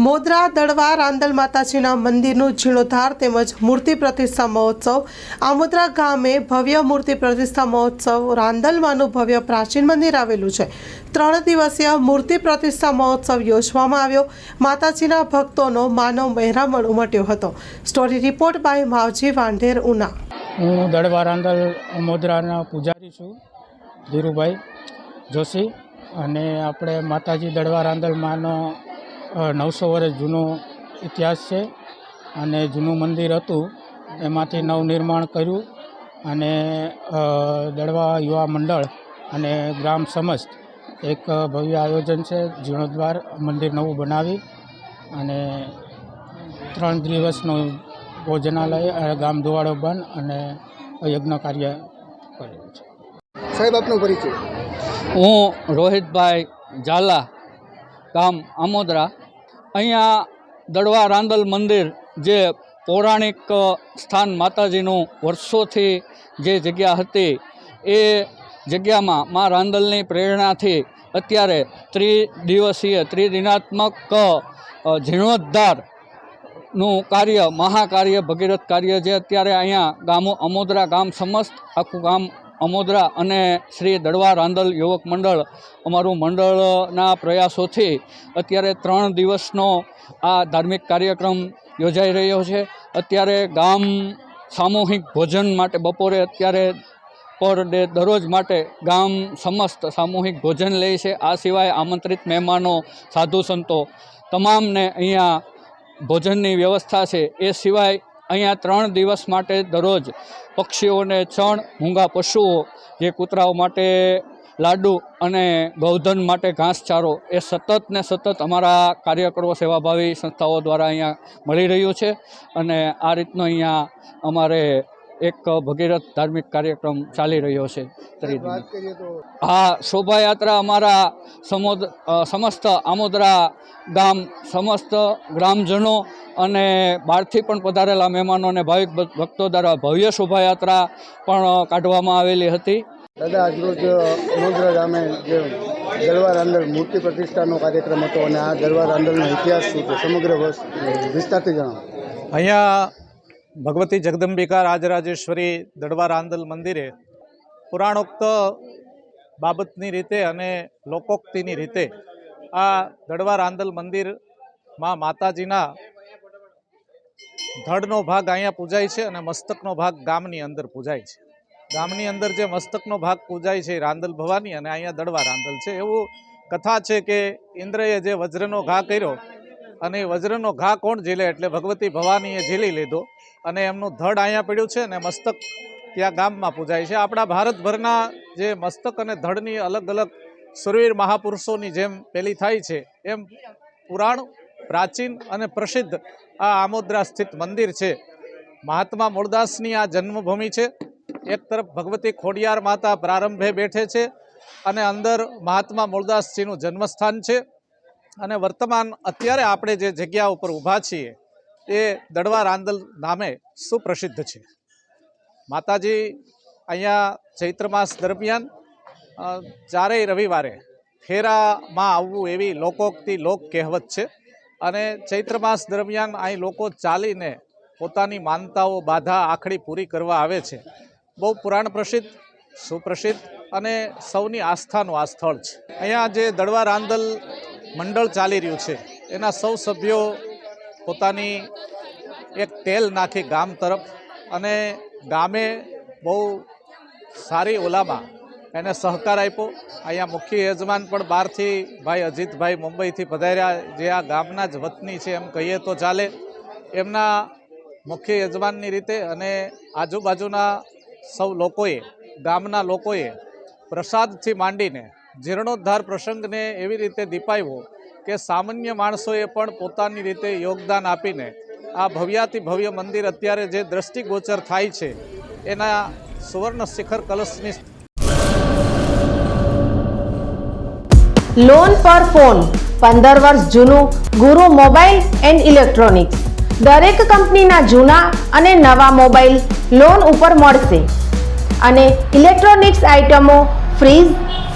મોદરા દળવા રાંદલ માતાજીના મંદિરનું જીર્ણોદ્ધાર તેમજ મૂર્તિ પ્રતિષ્ઠા મહોત્સવ. આમોદરા ગામે ભવ્ય મૂર્તિ પ્રતિષ્ઠા મહોત્સવ રાંદલમાંનું ભવ્ય પ્રાચીન મંદિર આવેલું છે. ત્રણ દિવસીય મૂર્તિ પ્રતિષ્ઠા મહોત્સવ યોજવામાં આવ્યો. માતાજીના ભક્તોનો માનવ મહેરામણ ઉમટ્યો હતો. Story report by Mavji Vandher Una. હું દળવા રાંદલ મોદરાના પૂજારી છું ધીરુભાઈ જોશી. અને આપણે માતાજી દળવા રાંદલમાંનો અ, નવસો વર્ષ જૂનો ઇતિહાસ છે અને જૂનું મંદિર હતું એમાંથી નવનિર્માણ કર્યું અને દળવા યુવા મંડળ અને ગ્રામ સમસ્ત એક ભવ્ય આયોજન છે જીર્ણોદ્વાર મંદિર નવું બનાવી અને ત્રણ દિવસનું ભોજનાલય ગામ ધોવાડો બંધ અને યજ્ઞ કાર્ય કર્યું છે. સાહેબ આપનો પરિચય. હું રોહિતભાઈ ઝાલા ગામ આમોદરા. અહીંયા દડવા રાંદલ મંદિર જે પૌરાણિક સ્થાન માતાજીનું વર્ષોથી જે જગ્યા હતી એ જગ્યામાં મા રાંદલની પ્રેરણાથી અત્યારે ત્રિદિવસીય ત્રિદિનાત્મક અ, નું કાર્ય મહાકાર્ય ભગીરથ કાર્ય જે અત્યારે અહીંયા ગામો અમોદરા ગામ સમસ્ત આખું ગામ અમોદરા અને શ્રી દડવા રાંદલ યુવક મંડળ અમારું મંડળના પ્રયાસોથી અત્યારે ત્રણ દિવસનો આ ધાર્મિક કાર્યક્રમ યોજાઈ રહ્યો છે. અત્યારે ગામ સામૂહિક ભોજન માટે બપોરે અત્યારે પર ડે દરરોજ માટે ગામ સમસ્ત સામૂહિક ભોજન લે છે. આ સિવાય આમંત્રિત મહેમાનો, સાધુ સંતો તમામને અહીંયા ભોજનની વ્યવસ્થા છે. એ સિવાય અહીંયા ત્રણ દિવસ માટે દરરોજ પક્ષીઓને ચણ મૂંગા પશુઓ, જે કૂતરાઓ માટે લાડુ અને ગૌધન માટે ઘાસચારો, એ સતત ને સતત અમારા કાર્યકરો, સેવાભાવી સંસ્થાઓ દ્વારા અહીંયા મળી રહ્યું છે. અને આ રીતનો અહીંયા અમારે એક ભગીરથ ધાર્મિક કાર્યક્રમ ચાલી રહ્યો છે ત્રિદિન વાત કરીએ તો આ શોભાયાત્રા અમારા સમોદ સમસ્ત આમોદરા ગામ સમસ્ત ગ્રામજનો અને બહારથી પણ પધારેલા મહેમાનો અને ભાવિક ભ- ભક્તો દ્વારા ભવ્ય શોભાયાત્રા પણ કાઢવામાં આવેલી હતી. દાદા આજરોજ સમુદ્ર ગામે જે દરબાર આંદર મૂર્તિ પ્રતિષ્ઠાનો કાર્યક્રમ હતો અને આ દરબાર આંદોલનનો ઇતિહાસ શું છે? સમગ્ર વર્ષ વિસ્તારથી જણાવો. અહીંયા ભગવતી જગદંબિકા રાજરાજેશ્વરી દડવાર આંદલ મંદિરે પુરાણોક્ત બાબતની રીતે અને લોકોક્તિની રીતે આ દડવાર આંદલ મંદિરમાં માતાજીના ધડનો ભાગ અહીંયા પૂજાય છે અને મસ્તકનો ભાગ ગામની અંદર પૂજાય છે. ગામની અંદર જે મસ્તકનો ભાગ પૂજાય છે રાંદલ ભવાની અને અહીંયા દડવા રાંદલ છે. એવું કથા છે કે ઇન્દ્રએ જે વજ્રનો ઘા કર્યો અને વજ્રનો ઘા કોણ ઝીલે એટલે ભગવતી ભવાનીએ ઝીલી લીધો. અને એમનું ધડ અહીંયા પડ્યું છે અને મસ્તક ત્યાં ગામમાં પૂજાય છે. આપણા ભારતભરના જે મસ્તક અને ધડની અલગ અલગ સુરવીર મહાપુરુષોની જેમ પેલી થાય છે, એમ પુરાણ, પ્રાચીન અને પ્રસિદ્ધ આ આમોદરા સ્થિત મંદિર છે. મહાત્મા મૂળદાસની આ જન્મભૂમિ છે. એક તરફ ભગવતી ખોડિયાર માતા પ્રારંભે બેઠે છે અને અંદર મહાત્મા મૂળદાસજીનું જન્મસ્થાન છે. અને વર્તમાન અત્યારે આપણે જે જગ્યા ઉપર ઊભા છીએ, એ દડવા રાંદલ નામે સુપ્રસિદ્ધ છે. માતાજી અહીંયા ચૈત્ર માસ દરમિયાન ચારેય રવિવારે ફેરામાં આવવું એવી લોકોક્તિ લોક કહેવત છે અને ચૈત્ર માસ દરમિયાન અહીં લોકો ચાલીને પોતાની માનતાઓ, બાધા, આખડી પૂરી કરવા આવે છે. બહુ પુરાણ પ્રસિદ્ધ, સુપ્રસિદ્ધ અને સૌની આસ્થાનું આ સ્થળ છે. અહીંયા જે દડવા રાંદલ મંડળ ચાલી રહ્યું છે. એના સૌ સભ્યો પોતાની એક તેલ નાખી ગામ તરફ અને ગામે બહુ સારી ઓલામાં એને સહકાર આપ્યો. અહીંયા મુખ્ય યજમાન પણ બહારથી ભાઈ અજીતભાઈ મુંબઈથી પધાર્યા. જે આ ગામના જ વતની છે એમ કહીએ તો ચાલે. એમના મુખ્ય યજમાનની રીતે અને આજુબાજુના સૌ લોકોએ, ગામના લોકોએ પ્રસાદથી માંડીને જીર્ણોદ્ધાર પ્રસંગને એવી રીતે દીપાવ્યો કે સામાન્ય માણસોએ પણ પોતાની રીતે યોગદાન આપીને આ ભવ્યાતિ ભવ્ય મંદિર અત્યારે જે દ્રષ્ટિગોચર થાય છે, એના સુવર્ણ શિખર કલશની લોન પર ફોન પંદર વર્ષ જૂનું, ગુરુ મોબાઈલ એન્ડ ઇલેક્ટ્રોનિક્સ. દરેક કંપનીના જૂના અને નવા મોબાઈલ લોન ઉપર મળશે. અને ઇલેક્ટ્રોનિક્સ આઇટમો fridge